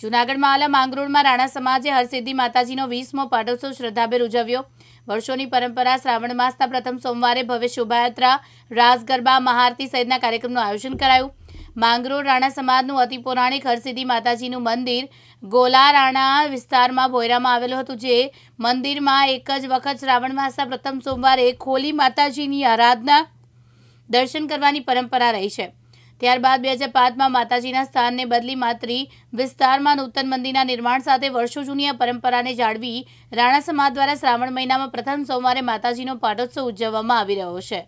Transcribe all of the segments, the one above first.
જૂનાગઢમાં આલા માંગરોળમાં રાણા સમાજે હરસિદ્ધિ માતાજીનો વીસમો પાટોત્સવ શ્રદ્ધાભેર ઉજવ્યો. વર્ષોની પરંપરા શ્રાવણ માસના પ્રથમ સોમવારે ભવ્ય શોભાયાત્રા રાસ ગરબા મહાઆરતી સહિતના કાર્યક્રમનું આયોજન કરાયું. માંગરોળ રાણા સમાજનું અતિ પૌરાણિક હરસિદ્ધિ માતાજીનું મંદિર ગોલા રાણા વિસ્તારમાં ભોયરામાં આવેલું હતું, જે મંદિરમાં એક જ વખત શ્રાવણ માસના પ્રથમ સોમવારે ખોલી માતાજીની આરાધના દર્શન કરવાની પરંપરા રહી છે. ત્યારબાદ બે હજાર પાંચમાં માતાજીના સ્થાનને બદલી માત્રી વિસ્તારમાં નૂતન મંદિરના નિર્માણ સાથે વર્ષો જૂની પરંપરાને જાળવી રાણા સમાજ દ્વારા શ્રાવણ મહિનામાં પ્રથમ સોમવારે માતાજીનો પાટોત્સવ ઉજવવામાં આવી રહ્યો છે.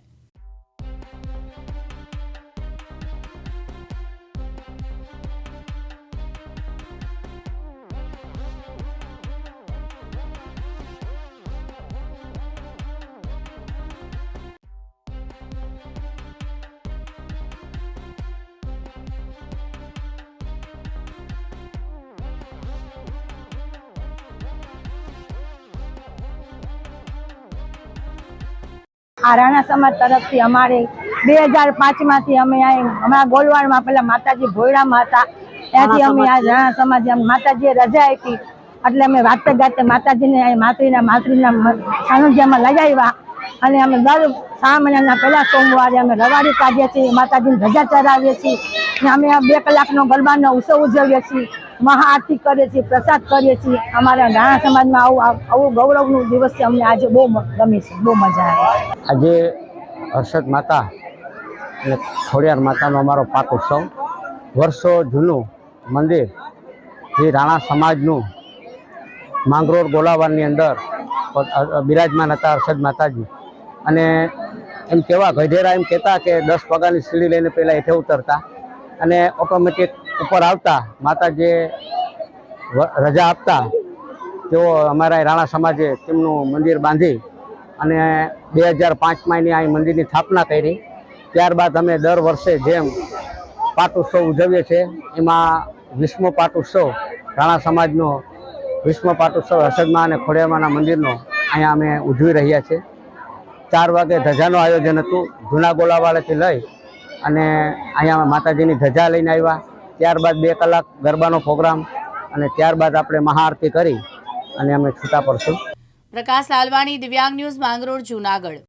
આ રાણા સમાજ તરફથી અમારે બે હજાર પાંચમાંથી અમે અહીં હમણાં ગોલવાડમાં પેલા માતાજી ભોયડામાં હતા. ત્યાંથી અમે આ રાણા સમાજ માતાજીએ રજા આપી. એટલે અમે વાતે ગાતે માતાજીને અહીં માતૃના માતૃના મ- સાનિધ્યમાં લઈ આવ્યા. અને અમે દર સા મહિનાના પહેલા સોમવારે અમે રવાડી કાઢીએ છીએ માતાજીને ધજા ચડાવીએ છીએ. અને અમે બે કલાકનો ગરબાનો ઉત્સવ ઉજવીએ છીએ. મહાઆરતી કરીએ છીએ, પ્રસાદ કરીએ છીએ. અમારા રાણા સમાજમાં આવું આવું ગૌરવનું દિવસ છે. અમને આજે બહુ ગમે છે. બહુ મજા આવે આજે હર્ષદ માતા અને ખોડિયાર માતાનો અમારો પાક ઉત્સવ. વર્ષો જૂનું મંદિર જે રાણા સમાજનું માંગરોળ ગોલાવારની અંદર બિરાજમાન હતા હર્ષદ માતાજી. અને એમ કેવા ગઢેરા એમ કહેતા કે દસ પગારની સીડી લઈને પહેલાં હેઠે ઉતરતા. અને ઓટોમેટિક ઉપર આવતા માતાજીએ રજા આપતા, તેઓ અમારા રાણા સમાજે તેમનું મંદિર બાંધી અને બે હજાર પાંચમાં એની અહીં મંદિરની સ્થાપના કરી. ત્યારબાદ અમે દર વર્ષે જેમ પાટ ઉત્સવ ઉજવીએ છીએ, એમાં વિશ્વ પાટ ઉત્સવ, રાણા સમાજનો વિશ્વ પાટ ઉત્સવ, હર્ષદમાં અને ખોડિયામાના મંદિરનો અહીંયા અમે ઉજવી રહ્યા છીએ. ચાર વાગે ધજાનું આયોજન હતું, જૂના ગોલાવાળાથી લઈ અને અહીંયા માતાજીની ધજા લઈને આવ્યા. ત્યારબાદ બે કલાક ગરબાનો પ્રોગ્રામ અને ત્યારબાદ આપણે મહાઆરતી કરી અને અમે છૂટા પડશું. પ્રકાશ લાલવાણી, દિવ્યાંગ ન્યૂઝ માંગરોળ, જૂનાગઢ.